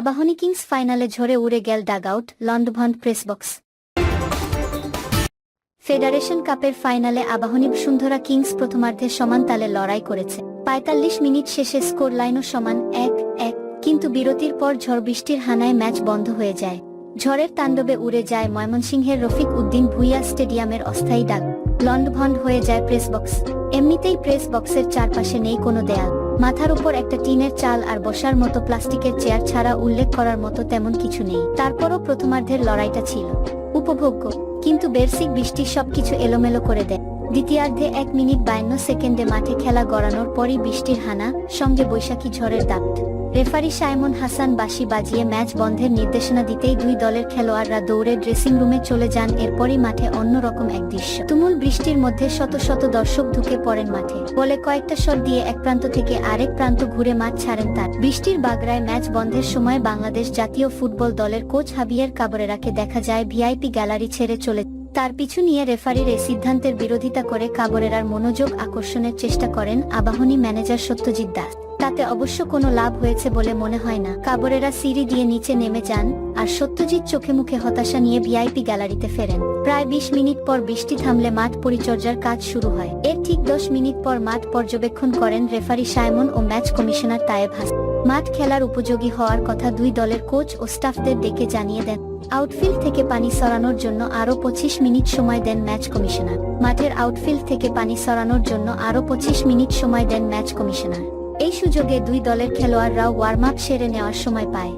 Abahani Kings ফাইনালে ঝরে উড়ে গেল ডাগআউট, লন্ডভন্ড প্রেসবক্স ফেডারেশন কাপের ফাইনালে আবাহনী বসুন্ধরা কিংস প্রথমার্ধে সমান তালে লড়াই করেছে। পঁয়তাল্লিশ মিনিট শেষে স্কোর লাইনও সমান এক এক, কিন্তু বিরতির পর ঝড় বৃষ্টির হানায় ম্যাচ বন্ধ হয়ে যায়। ঝড়ের তাণ্ডবে উড়ে যায় ময়মনসিংহের রফিক উদ্দিন ভুইয়া স্টেডিয়ামের অস্থায়ী ডাক। লন্ডভন্ড হয়ে যায় প্রেস বক্স। এমনিতেই প্রেস বক্সের চারপাশে নেই কোনো দেয়াল। মাথার উপর একটা টিনের চাল আর বসার মতো প্লাস্টিকের চেয়ার ছাড়া উল্লেখ করার মতো তেমন কিছু নেই। তারপরও প্রথমার্ধের লড়াইটা ছিল। উপভোগ্য, কিন্তু বেরসিক বৃষ্টি সবকিছু এলোমেলো করে দেয়। দ্বিতীয়ার্ধে এক মিনিট বায়ান্ন সেকেন্ডে মাঠে খেলা গড়ানোর পরই বৃষ্টির হানা, সঙ্গে বৈশাখী ঝড়ের দাপ রেফারি সাইমন হাসান বাঁশি বাজিয়ে ম্যাচ বন্ধের নির্দেশনা দিতেই দুই দলের খেলোয়াড়রা দৌড়ে ড্রেসিং রুমে চলে যান, এরপরই মাঠে অন্যরকম এক দৃশ্য। তুমুল বৃষ্টির মধ্যে শত শত দর্শক ঢুকে পড়েন মাঠে। বলে কয়েকটা শট দিয়ে এক প্রান্ত থেকে আরেক প্রান্ত ঘুরে মাঠ ছাড়েন তার। বৃষ্টির বাগড়ায় ম্যাচ বন্ধের সময় বাংলাদেশ জাতীয় ফুটবল দলের কোচ হাবিয়ার কাবরেরাকে দেখা যায় ভিআইপি গ্যালারি ছেড়ে চলে। তার পিছু নিয়ে রেফারির এই সিদ্ধান্তের বিরোধিতা করে কাবরেরার মনোযোগ আকর্ষণের চেষ্টা করেন আবাহনী ম্যানেজার সত্যজিৎ দাস। তাতে অবশ্য কোনো লাভ হয়েছে বলে মনে হয় না। কাবরেরা সিঁড়ি দিয়ে নিচে নেমে যান, আর সত্যজিৎ চোখে মুখে হতাশা নিয়ে ভিআইপি গ্যালারিতে ফেরেন। প্রায় বিশ মিনিট পর বৃষ্টি থামলে মাঠ পরিচর্যার কাজ শুরু হয়। এর ঠিক দশ মিনিট পর মাঠ পর্যবেক্ষণ করেন রেফারি সাইমন ও ম্যাচ কমিশনার তায়েব হাসান। মাঠ খেলার উপযোগী হওয়ার কথা দুই দলের কোচ ও স্টাফদের ডেকে জানিয়ে দেন, আউটফিল্ড থেকে পানি সরানোর জন্য আরও পঁচিশ মিনিট সময় দেন ম্যাচ কমিশনার। মাঠের আউটফিল্ড থেকে পানি সরানোর জন্য আরও পঁচিশ মিনিট সময় দেন ম্যাচ কমিশনার। এই সুযোগে দুই দলের খেলোয়াড়রাও ওয়ার্ম আপ সেরে নেওয়ার সময় পায়।